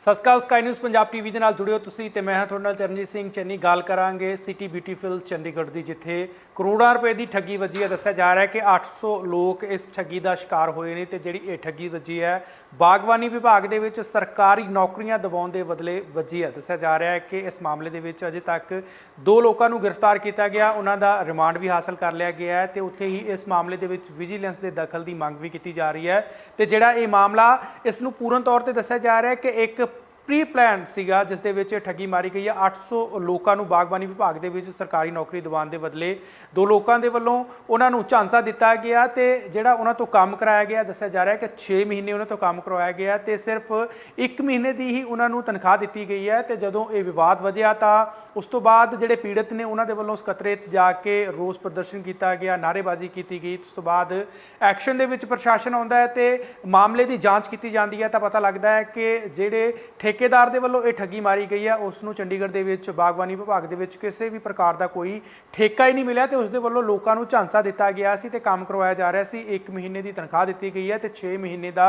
ਸਤਿ ਸ਼੍ਰੀ ਅਕਾਲ, ਸਕਾਈ ਨਿਊਜ਼ ਪੰਜਾਬ ਟੀਵੀ ਦੇ ਨਾਲ ਜੁੜਿਓ ਤੁਸੀਂ ਤੇ ਮੈਂ ਹਾਂ ਤੁਹਾਡੇ ਨਾਲ ਚਰਨਜੀਤ ਸਿੰਘ ਚੰਨੀ। ਗੱਲ ਕਰਾਂਗੇ ਸਿਟੀ ਬਿਊਟੀਫੁਲ ਚੰਡੀਗੜ੍ਹ ਦੀ, ਜਿੱਥੇ ਕਰੋੜਾਂ ਰੁਪਏ ਦੀ ਠੱਗੀ ਵੱਜੀ ਹੈ। ਦੱਸਿਆ ਜਾ ਰਿਹਾ ਹੈ ਕਿ 800 ਲੋਕ ਇਸ ਠੱਗੀ ਦਾ ਸ਼ਿਕਾਰ ਹੋਏ ਨੇ ਤੇ ਜਿਹੜੀ ਇਹ ਠੱਗੀ ਵੱਜੀ ਹੈ, ਬਾਗਬਾਨੀ ਵਿਭਾਗ ਦੇ ਵਿੱਚ ਸਰਕਾਰੀ ਨੌਕਰੀਆਂ ਦਿਵਾਉਣ ਦੇ ਬਦਲੇ ਵੱਜੀ ਹੈ। ਦੱਸਿਆ ਜਾ ਰਿਹਾ ਹੈ ਕਿ ਇਸ ਮਾਮਲੇ ਦੇ ਵਿੱਚ ਅਜੇ ਤੱਕ ਦੋ ਲੋਕਾਂ ਨੂੰ ਗ੍ਰਿਫਤਾਰ ਕੀਤਾ ਗਿਆ, ਉਹਨਾਂ ਦਾ ਰਿਮਾਂਡ ਵੀ ਹਾਸਲ ਕਰ ਲਿਆ ਗਿਆ ਹੈ ਤੇ ਉੱਥੇ ਹੀ ਇਸ ਮਾਮਲੇ ਦੇ ਵਿੱਚ ਵਿਜੀਲੈਂਸ ਦੇ ਦਖਲ ਦੀ ਮੰਗ ਵੀ ਕੀਤੀ ਜਾ ਰਹੀ ਹੈ। ਤੇ ਜਿਹੜਾ ਇਹ ਮਾਮਲਾ, ਇਸ ਨੂੰ ਪੂਰਨ ਤੌਰ ਤੇ ਦੱਸਿਆ ਜਾ ਰਿਹਾ ਹੈ ਕਿ ਇੱਕ ਪ੍ਰੀ ਪਲਾਨ ਸੀਗਾ, ਜਿਸ ਦੇ ਵਿੱਚ ਇਹ ਠੱਗੀ ਮਾਰੀ ਗਈ ਹੈ 800 ਲੋਕਾਂ ਨੂੰ ਬਾਗਬਾਨੀ ਵਿਭਾਗ ਦੇ ਵਿੱਚ ਸਰਕਾਰੀ ਨੌਕਰੀ ਦਿਵਾਉਣ ਦੇ ਬਦਲੇ ਦੋ ਲੋਕਾਂ ਦੇ ਵੱਲੋਂ ਉਹਨਾਂ ਨੂੰ ਝਾਂਸਾ ਦਿੱਤਾ ਗਿਆ ਤੇ ਜਿਹੜਾ ਉਹਨਾਂ ਤੋਂ ਕੰਮ ਕਰਾਇਆ ਗਿਆ, ਦੱਸਿਆ ਜਾ ਰਿਹਾ ਹੈ ਕਿ 6 ਮਹੀਨੇ ਉਹਨਾਂ ਤੋਂ ਕੰਮ ਕਰਵਾਇਆ ਗਿਆ ਤੇ ਸਿਰਫ 1 ਮਹੀਨੇ ਦੀ ਹੀ ਉਹਨਾਂ ਨੂੰ ਤਨਖਾਹ ਦਿੱਤੀ ਗਈ ਹੈ ਤੇ ਜਦੋਂ ਇਹ ਵਿਵਾਦ ਵਧਿਆ ਤਾਂ ਉਸ ਤੋਂ ਬਾਅਦ ਜਿਹੜੇ ਪੀੜਤ ਨੇ ਉਹਨਾਂ ਦੇ ਵੱਲੋਂ ਸਕੱਤਰੇਤ ਜਾ ਕੇ ਰੋਸ ਪ੍ਰਦਰਸ਼ਨ ਕੀਤਾ ਗਿਆ, ਨਾਅਰੇਬਾਜ਼ੀ ਕੀਤੀ ਗਈ। ਉਸ ਤੋਂ ਬਾਅਦ ਐਕਸ਼ਨ ਦੇ ਵਿੱਚ ਪ੍ਰਸ਼ਾਸਨ ਆਉਂਦਾ ਹੈ ਤੇ ਮਾਮਲੇ ਦੀ ਜਾਂਚ ਕੀਤੀ ਜਾਂਦੀ ਹੈ ਤਾਂ ਪਤਾ ਲੱਗਦਾ ਹੈ ਕਿ ਜਿਹੜੇ ਠੇਕੇਦਾਰ ਦੇ ਵੱਲੋਂ ਇਹ ਠੱਗੀ ਮਾਰੀ ਗਈ ਹੈ। ਉਸ ਨੂੰ ਚੰਡੀਗੜ੍ਹ ਦੇ ਵਿੱਚ ਬਾਗਬਾਨੀ ਵਿਭਾਗ ਦੇ ਵਿੱਚ ਕਿਸੇ ਵੀ ਪ੍ਰਕਾਰ ਦਾ ਕੋਈ ਠੇਕਾ ਹੀ ਨਹੀਂ ਮਿਲਿਆ ਤੇ ਉਸ ਦੇ ਵੱਲੋਂ ਲੋਕਾਂ ਨੂੰ ਝਾਂਸਾ ਦਿੱਤਾ ਗਿਆ ਸੀ ਤੇ ਕੰਮ ਕਰਵਾਇਆ ਜਾ ਰਿਹਾ ਸੀ। 1 ਮਹੀਨੇ ਦੀ ਤਨਖਾਹ ਦਿੱਤੀ ਗਈ ਹੈ ਤੇ 6 ਮਹੀਨੇ ਦਾ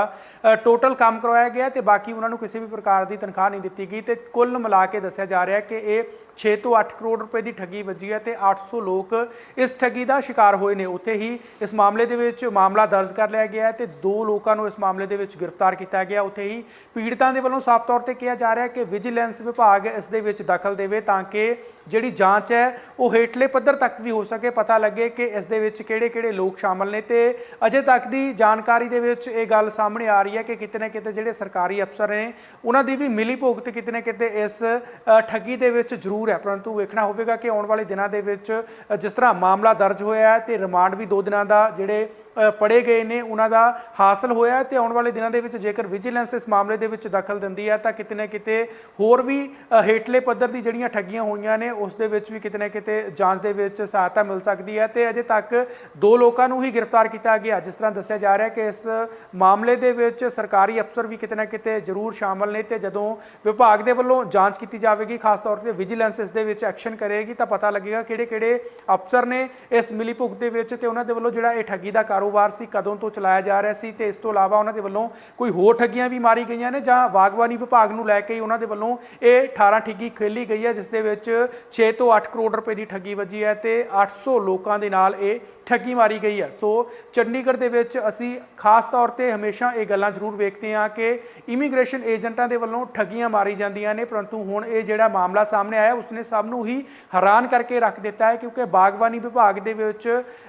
ਟੋਟਲ ਕੰਮ ਕਰਵਾਇਆ ਗਿਆ ਤੇ ਬਾਕੀ ਉਹਨਾਂ ਨੂੰ ਕਿਸੇ ਵੀ ਪ੍ਰਕਾਰ ਦੀ ਤਨਖਾਹ ਨਹੀਂ ਦਿੱਤੀ ਗਈ ਤੇ ਕੁੱਲ ਮਿਲਾ ਕੇ ਦੱਸਿਆ ਜਾ ਰਿਹਾ ਕਿ ਇਹ 6 ਤੋਂ 8 ਕਰੋੜ ਰੁਪਏ ਦੀ ਠੱਗੀ ਵੱਜੀ ਹੈ ਤੇ 800 ਲੋਕ ਇਸ ਠੱਗੀ ਦਾ ਸ਼ਿਕਾਰ ਹੋਏ ਨੇ। ਉੱਥੇ ਹੀ ਇਸ ਮਾਮਲੇ ਦੇ ਵਿੱਚ ਮਾਮਲਾ ਦਰਜ ਕਰ ਲਿਆ ਗਿਆ ਹੈ ਤੇ ਦੋ ਲੋਕਾਂ ਨੂੰ ਇਸ ਮਾਮਲੇ ਦੇ ਵਿੱਚ ਗ੍ਰਿਫਤਾਰ ਕੀਤਾ ਗਿਆ। ਉੱਥੇ ਹੀ ਪੀੜਤਾਂ ਦੇ ਵੱਲੋਂ ਸਾਫ਼ ਤੌਰ ਤੇ ਕਿਹਾ ਜਾ ਰਿਹਾ ਕਿ ਵਿਜੀਲੈਂਸ ਵਿਭਾਗ ਇਸ ਦੇ ਵਿੱਚ ਦਖਲ ਦੇਵੇ ਤਾਂ ਕਿ ਜਿਹੜੀ ਜਾਂਚ ਹੈ ਉਹ ਹੇਠਲੇ ਪੱਧਰ ਤੱਕ ਵੀ ਹੋ ਸਕੇ। ਪਤਾ ਲੱਗੇ ਕਿ ਇਸ ਦੇ ਵਿੱਚ ਕਿਹੜੇ-ਕਿਹੜੇ ਲੋਕ ਸ਼ਾਮਲ ਨੇ ਤੇ ਅਜੇ ਤੱਕ ਦੀ ਜਾਣਕਾਰੀ ਦੇ ਵਿੱਚ ਇਹ ਗੱਲ ਸਾਹਮਣੇ ਆ ਰਹੀ ਹੈ ਕਿ ਕਿਤੇ ਨਾ ਕਿਤੇ ਜਿਹੜੇ ਸਰਕਾਰੀ ਅਫਸਰ ਨੇ, ਉਹਨਾਂ ਦੀ ਵੀ ਮਿਲੀ ਭੁਗਤ ਕਿਤੇ ਨਾ ਕਿਤੇ ਇਸ ਠੱਗੀ ਦੇ ਵਿੱਚ ਜ਼ਰੂਰ ਹੈ। ਪਰੰਤੂ ਵੇਖਣਾ ਹੋਵੇਗਾ ਕਿ ਆਉਣ ਵਾਲੇ ਦਿਨਾਂ ਦੇ ਵਿੱਚ ਜਿਸ ਤਰ੍ਹਾਂ ਮਾਮਲਾ ਦਰਜ ਹੋਇਆ ਹੈ ਤੇ ਰਿਮਾਂਡ ਵੀ 2 ਦਿਨਾਂ ਦਾ ਜਿਹੜੇ ਫੜੇ ਗਏ ਨੇ, ਉਹਨਾਂ ਦਾ ਹਾਸਲ ਹੋਇਆ ਹੈ ਤੇ ਆਉਣ ਵਾਲੇ ਦਿਨਾਂ ਦੇ ਵਿੱਚ ਜੇਕਰ ਵਿਜੀਲੈਂਸ ਇਸ ਮਾਮਲੇ ਦੇ ਵਿੱਚ ਦਖਲ ਦਿੰਦੀ ਹੈ ਤਾਂ ਕਿਤੇ ਨਾ ਕਿਤੇ ਹੋਰ ਵੀ ਹੇਠਲੇ ਪੱਧਰ ਦੀ ਜਿਹੜੀਆਂ ਠੱਗੀਆਂ ਹੋਈਆਂ ਨੇ, ਉਸ ਦੇ ਵਿੱਚ ਵੀ ਕਿਤੇ ਨਾ ਕਿਤੇ ਜਾਂਚ ਦੇ ਵਿੱਚ ਸਹਾਇਤਾ ਮਿਲ ਸਕਦੀ ਹੈ ਤੇ ਅਜੇ ਤੱਕ ਦੋ ਲੋਕਾਂ ਨੂੰ ਹੀ ਗ੍ਰਿਫਤਾਰ ਕੀਤਾ ਗਿਆ। ਜਿਸ ਤਰ੍ਹਾਂ ਦੱਸਿਆ ਜਾ ਰਿਹਾ ਕਿ ਇਸ ਮਾਮਲੇ ਦੇ ਵਿੱਚ ਸਰਕਾਰੀ ਅਫਸਰ ਵੀ ਕਿਤੇ ਨਾ ਕਿਤੇ ਜ਼ਰੂਰ ਸ਼ਾਮਲ ਨੇ ਤੇ ਜਦੋਂ ਵਿਭਾਗ ਦੇ ਵੱਲੋਂ ਜਾਂਚ ਕੀਤੀ ਜਾਵੇਗੀ, ਖਾਸ ਤੌਰ ਤੇ ਵਿਜੀਲੈਂਸ ਇਸ ਦੇ ਵਿੱਚ ਐਕਸ਼ਨ ਕਰੇਗੀ, ਤਾਂ ਪਤਾ ਲੱਗੇਗਾ ਕਿਹੜੇ ਕਿਹੜੇ ਅਫਸਰ ਨੇ ਇਸ ਮਿਲੀ ਭੁਗਤ ਦੇ ਵਿੱਚ ਤੇ ਉਹਨਾਂ ਦੇ ਵੱਲੋਂ ਜਿਹੜਾ ਇਹ ਠੱਗੀ ਦਾ ਕਾਰੋਬਾਰ ਸੀ, ਕਦੋਂ ਤੋਂ ਚਲਾਇਆ ਜਾ ਰਿਹਾ ਸੀ ਤੇ ਇਸ ਤੋਂ ਇਲਾਵਾ ਉਹਨਾਂ ਦੇ ਵੱਲੋਂ ਕੋਈ ਹੋਰ ਠੱਗੀਆਂ ਵੀ ਮਾਰੀ ਗਈਆਂ ਨੇ ਜਾਂ ਬਾਗਬਾਨੀ ਵਿਭਾਗ ਨੂੰ ਲੈ ਕੇ ਹੀ ਉਹਨਾਂ ਦੇ ਵੱਲੋਂ ਇਹ 18 ਠੱਗੀ ਖੇਲੀ ਗਈ ਹੈ, ਜਿਸ ਦੇ ਵਿੱਚ 6 ਤੋਂ 8 ਕਰੋੜ ਰੁਪਏ ਦੀ ਠੱਗੀ ਵੱਜੀ ਹੈ ਤੇ 800 ਲੋਕਾਂ ਦੇ ਨਾਲ ਇਹ ਠੱਗੀ ਮਾਰੀ ਗਈ ਹੈ। ਸੋ ਚੰਡੀਗੜ੍ਹ ਦੇ ਵਿੱਚ ਅਸੀਂ ਖਾਸ ਤੌਰ ਤੇ ਹਮੇਸ਼ਾ ਇਹ ਗੱਲਾਂ ਜ਼ਰੂਰ ਵੇਖਦੇ ਹਾਂ ਕਿ ਇਮੀਗ੍ਰੇਸ਼ਨ ਏਜੰਟਾਂ ਦੇ ਵੱਲੋਂ ਠੱਗੀਆਂ ਮਾਰੀ ਜਾਂਦੀਆਂ ਨੇ, ਪਰੰਤੂ ਹੁਣ ਇਹ ਜਿਹੜਾ ਮਾਮਲਾ ਸਾਹਮਣੇ ਆਇਆ, ਉਸਨੇ ਸਭ ਨੂੰ ਹੀ ਹੈਰਾਨ ਕਰਕੇ ਰੱਖ ਦਿੱਤਾ ਹੈ ਕਿਉਂਕਿ ਬਾਗਬਾਨੀ ਵਿਭਾਗ ਦੇ ਵਿੱਚ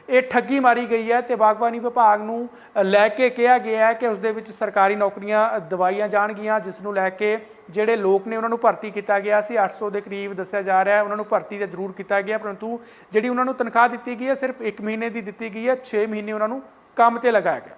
ਇਹ ਠੱਗੀ ਮਾਰੀ ਗਈ ਹੈ ਤੇ ਬਾਗਬਾਨੀ ਵਿਭਾਗ ਨੂੰ ਲੈ ਕੇ ਕਿਹਾ ਗਿਆ ਹੈ ਕਿ ਉਸ ਦੇ ਵਿੱਚ ਸਰਕਾਰੀ ਨੌਕਰੀਆਂ, ਦਵਾਈਆਂ ਜਾਣਗੀਆਂ, ਜਿਸ ਨੂੰ ਲੈ ਕੇ ਜਿਹੜੇ ਲੋਕ ਨੇ ਉਹਨਾਂ ਨੂੰ ਭਰਤੀ ਕੀਤਾ ਗਿਆ ਸੀ 800 ਦੇ ਕਰੀਬ ਦੱਸਿਆ ਜਾ ਰਿਹਾ ਹੈ, ਉਹਨਾਂ ਨੂੰ ਭਰਤੀ ਤੇ ਜ਼ਰੂਰ ਕੀਤਾ ਗਿਆ, ਪਰੰਤੂ ਜਿਹੜੀ ਉਹਨਾਂ ਨੂੰ ਤਨਖਾਹ ਦਿੱਤੀ ਗਈ ਹੈ, ਸਿਰਫ 1 ਮਹੀਨੇ ਦੀ ਦਿੱਤੀ ਗਈ ਹੈ 6 ਮਹੀਨੇ ਉਹਨਾਂ ਨੂੰ ਕੰਮ ਤੇ ਲਗਾਇਆ ਗਿਆ।